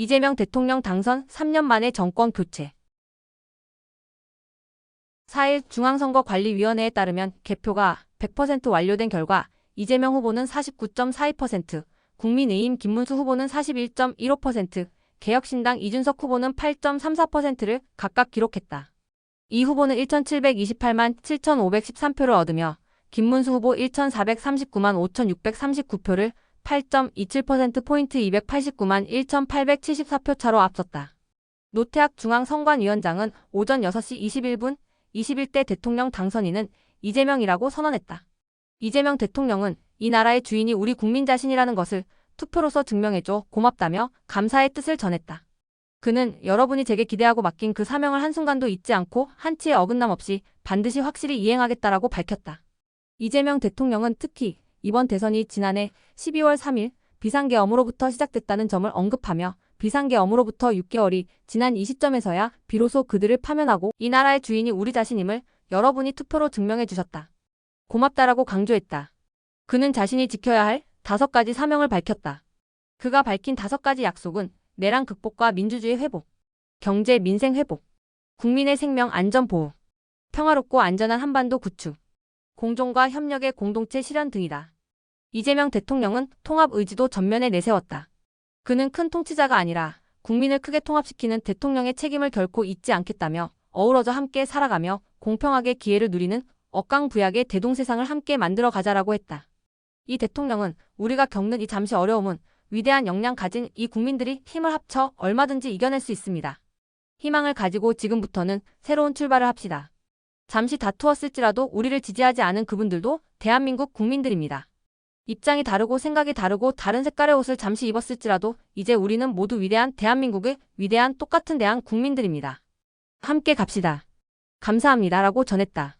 이재명 대통령 당선 3년 만에 정권 교체. 4일 중앙선거관리위원회에 따르면 개표가 100% 완료된 결과 이재명 후보는 49.42%, 국민의힘 김문수 후보는 41.15%, 개혁신당 이준석 후보는 8.34%를 각각 기록했다. 이 후보는 1,728만 7,513표를 얻으며 김문수 후보 1,439만 5,639표를 8.27%포인트 289만 1,874표 차로 앞섰다. 노태학 중앙선관위원장은 오전 6시 21분 21대 대통령 당선인은 이재명이라고 선언했다. 이재명 대통령은 이 나라의 주인이 우리 국민 자신이라는 것을 투표로서 증명해줘 고맙다며 감사의 뜻을 전했다. 그는 여러분이 제게 기대하고 맡긴 그 사명을 한순간도 잊지 않고 한치의 어긋남 없이 반드시 확실히 이행하겠다라고 밝혔다. 이재명 대통령은 특히 이번 대선이 지난해 12월 3일 비상계엄으로부터 시작됐다는 점을 언급하며 비상계엄으로부터 6개월이 지난 이 시점에서야 비로소 그들을 파면하고 이 나라의 주인이 우리 자신임을 여러분이 투표로 증명해 주셨다. 고맙다라고 강조했다. 그는 자신이 지켜야 할 다섯 가지 사명을 밝혔다. 그가 밝힌 다섯 가지 약속은 내란 극복과 민주주의 회복, 경제 민생 회복, 국민의 생명 안전 보호, 평화롭고 안전한 한반도 구축, 공존과 협력의 공동체 실현 등이다. 이재명 대통령은 통합 의지도 전면에 내세웠다. 그는 큰 통치자가 아니라 국민을 크게 통합시키는 대통령의 책임을 결코 잊지 않겠다며 어우러져 함께 살아가며 공평하게 기회를 누리는 억강부약의 대동세상을 함께 만들어 가자라고 했다. 이 대통령은 우리가 겪는 이 잠시 어려움은 위대한 역량 가진 이 국민들이 힘을 합쳐 얼마든지 이겨낼 수 있습니다. 희망을 가지고 지금부터는 새로운 출발을 합시다. 잠시 다투었을지라도 우리를 지지하지 않은 그분들도 대한민국 국민들입니다. 입장이 다르고 생각이 다르고 다른 색깔의 옷을 잠시 입었을지라도 이제 우리는 모두 위대한 대한민국의 위대한 똑같은 대한 국민들입니다. 함께 갑시다. 감사합니다. 라고 전했다.